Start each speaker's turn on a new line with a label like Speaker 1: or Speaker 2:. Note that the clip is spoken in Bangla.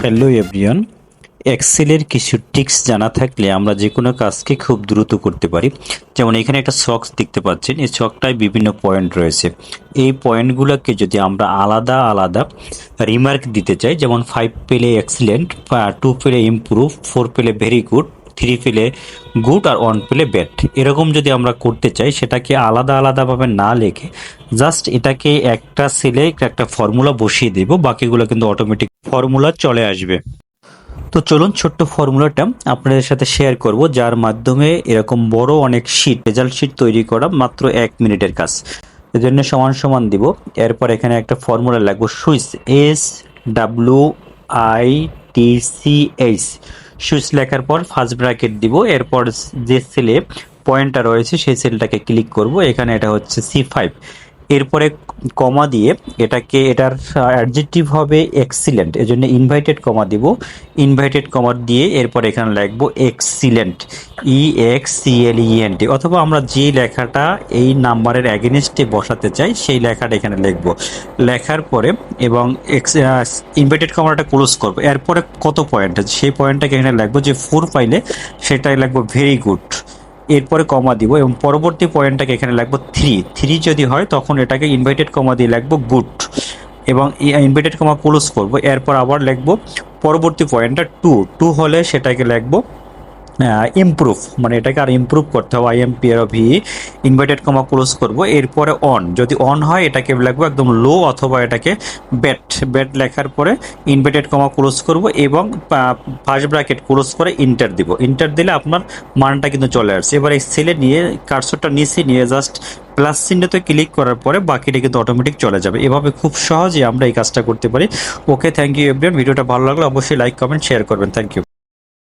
Speaker 1: হ্যালো এভরিওয়ান এক্সেলের কিছু টিক্স জানা থাকলে আমরা যে কোনো কাজকে খুব দ্রুত করতে পারি। যেমন এখানে একটা সক্স দেখতে পাচ্ছেন, এই সকটায় বিভিন্ন পয়েন্ট রয়েছে। এই পয়েন্টগুলোকে যদি আমরা আলাদা আলাদা রিমার্ক দিতে চাই, যেমন ফাইভ পেলে এক্সিলেন্ট টু পেলে ইমপ্রুভ ফোর পেলে ভেরি গুড থ্রি পেলে গুড আর ওয়ান পেলে ব্যাড। এরকম যদি আমরা করতে চাই, সেটাকে আলাদা আলাদাভাবে না লেখে, জাস্ট এটাকে একটা সেলে একটা ফর্মুলা বসিয়ে দেব, বাকিগুলো কিন্তু অটোমেটিক ফর্মুলা চলে আসবে। তো চলুন ছোট্ট ফর্মুলাটা আপনাদের সাথে শেয়ার করব, যার মাধ্যমে এরকম বড় অনেক শিট রেজাল্ট শিট তৈরি করা মাত্র এক মিনিটের কাজ। এজন্য সমান সমান দিব। এরপর এখানে একটা ফর্মুলা লাগবো switch S W I T C H switch লেখার পর ফার্স্ট ব্র্যাকেট দিব, এরপর যে সেলে পয়েন্টটা রয়েছে, সেই সেলটাকে ক্লিক করব। এখানে এটা হচ্ছে সি ফাইভ এরপরে কমা দিয়ে এটাকে, এটার অ্যাডজেক্টিভ হবে এক্সিলেন্ট এজন্য ইনভাইটেড কমা দিব। ইনভাইটেড কমা দিয়ে এরপর এখানে লিখব excellent E X C L E N T অথবা আমরা যে লেখাটা এই নাম্বারের অ্যাগেনিস্টে বসাতে চাই, সেই লেখাটা এখানে লিখব। লেখার পরে এবং এক্স ইনভাইটেড কমাটা ক্লোজ করব। এরপরে কত পয়েন্ট আছে? সেই পয়েন্টটাকে এখানে লিখব যে ফোর পাইলে সেটাই লিখব ভেরি গুড এরপরে কমা দিব এবং পরবর্তী পয়েন্টটাকে এখানে লাগবো থ্রি থ্রি যদি হয়, তখন এটাকে ইনভাইটেড কমা দিয়ে লাগবো গুড এবং ইনভাইটেড কমা ক্লোজ করব। এরপর আবার লিখব পরবর্তী পয়েন্টটা টু টু হলে সেটাকে লিখব ইমপ্রুভ মানে এটাকে আর ইমপ্রুভ করতে হবে I M P R V inverted comma close করব। এরপরে অন যদি অন হয়, এটাকে লিখব একদম লো অথবা এটাকে ব্যাট ব্যাট লেখার পরে ইনভার্টেড কমা ক্লোজ করব এবং ফার্স্ট ব্র্যাকেট ক্লোজ করে ইন্টার দিব। ইন্টার দিলে আপনার মানটা কিন্তু চলে আসছে। এবার এই সেলে নিয়ে কার্সরটা নিচে নিয়ে জাস্ট প্লাস চিহ্নতে ক্লিক করার পরে বাকিটা কিন্তু অটোমেটিক চলে যাবে। এভাবে খুব সহজে আমরা এই কাজটা করতে পারি। ওকে থ্যাংক ইউ এভরিওয়ান ভিডিওটা ভালো লাগলে অবশ্যই লাইক কমেন্ট শেয়ার করবেন। Thank you